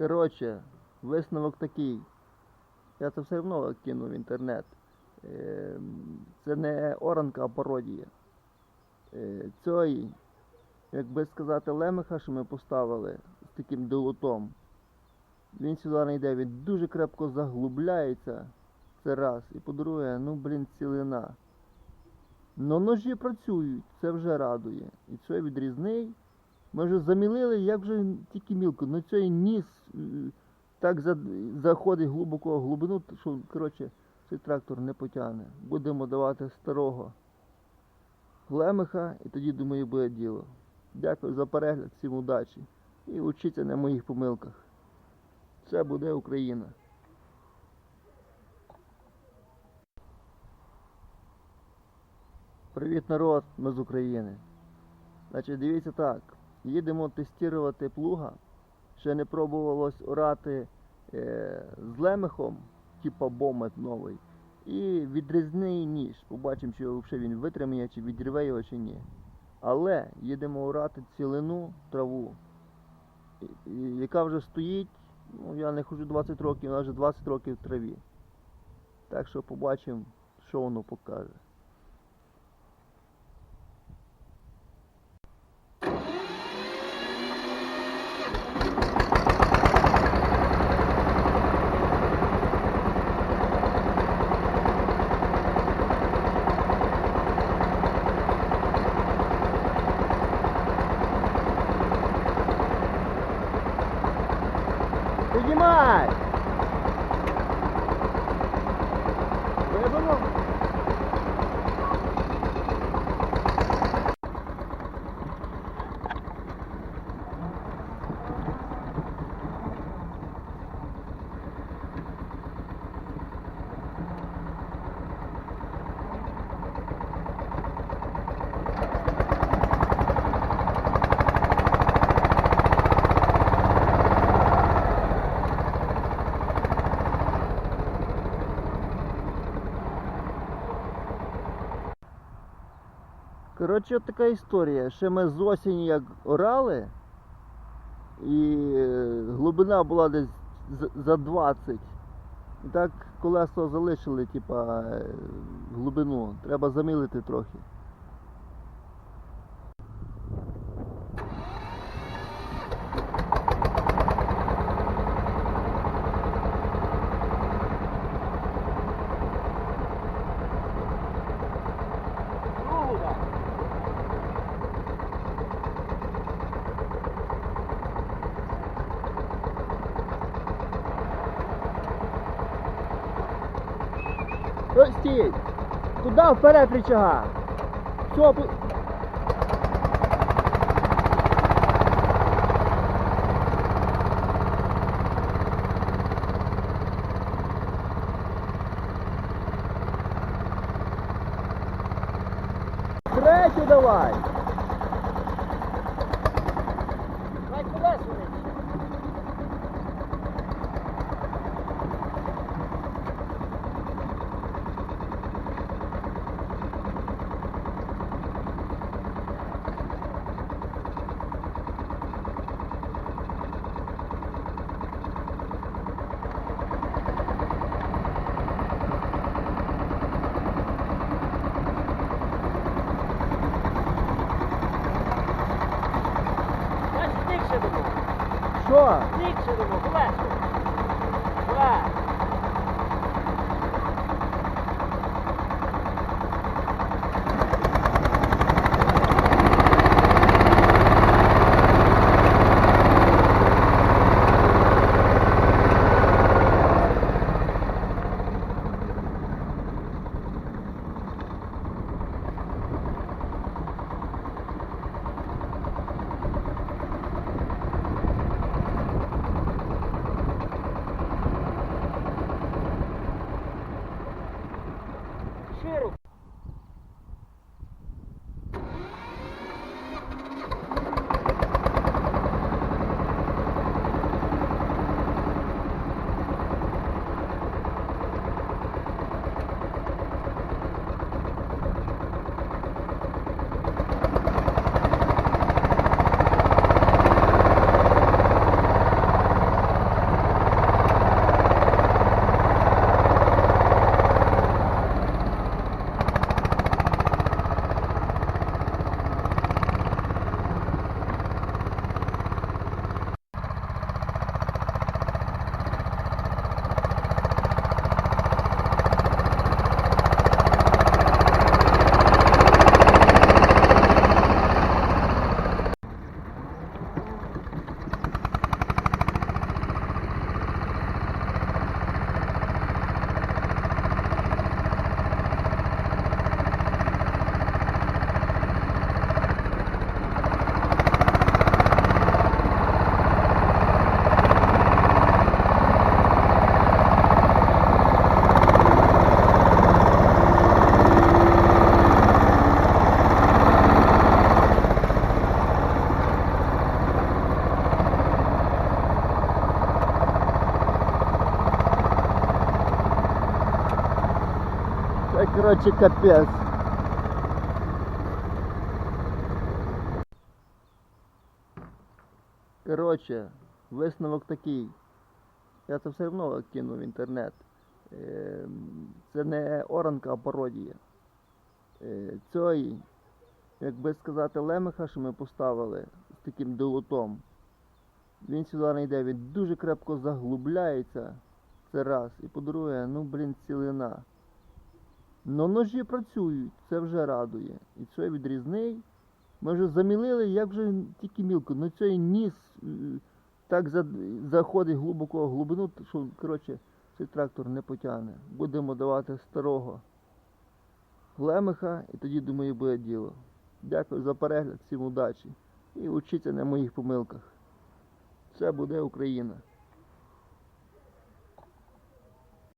Коротше, висновок такий. Я це все одно кину в інтернет. Ем, Це не оранка, а пародія. Е, Цей, як би сказати, лемеха, що ми поставили з таким долотом. Він сюди не йде, він дуже крепко заглубляється. Це раз. І по-друге, ну блін, цілина. Но ножі працюють, це вже радує. І цей відрізний. Ми вже замілили, як вже тільки мілко. Ну цей ніс е, так заходить глибоко в глибину, що коротше, цей трактор не потягне. Будемо давати старого лемеха, і тоді, думаю, буде діло. Дякую за перегляд, всім удачі. І учіться на моїх помилках. Це буде Україна. Привіт, народ, ми з України. Значить, дивіться так. Їдемо тестувати плуга. Ще не пробувалось орати е, з лемехом, типа бомет новий. І відрізний ніж. Побачимо, чи взагалі він витримає, чи відірве його, чи ні. Але їдемо орати цілину траву, яка вже стоїть. Ну, я не хожу 20 років, вона вже 20 років в траві. Так що побачимо, що воно покаже. Піднімай! Коротше, от така історія. Ще ми з осені як орали, і е, глибина була десь за 20. І так колесо залишили, типа, е, глибину. Треба замілити трохи. Стій! Туди вперед рычага! Все. Третю давай! Що? Стикше до нього, Коротше, капець. Коротше, висновок такий. Я це все одно кину в інтернет. Ем, Це не оранка, а пародія. Е, Цей, як би сказати, лемеха, що ми поставили з таким долотом. Він сюди не йде, він дуже крепко заглубляється. Це раз. І по-друге, ну блін, цілина. Но ножі працюють, це вже радує. І цей відрізний. Ми вже замілили, як вже тільки мілко. Ну цей ніс е, так заходить глибоко в глибину, що коротше, цей трактор не потягне. Будемо давати старого лемеха, і тоді, думаю, буде діло. Дякую за перегляд, всім удачі. І учіться на моїх помилках. Все буде Україна.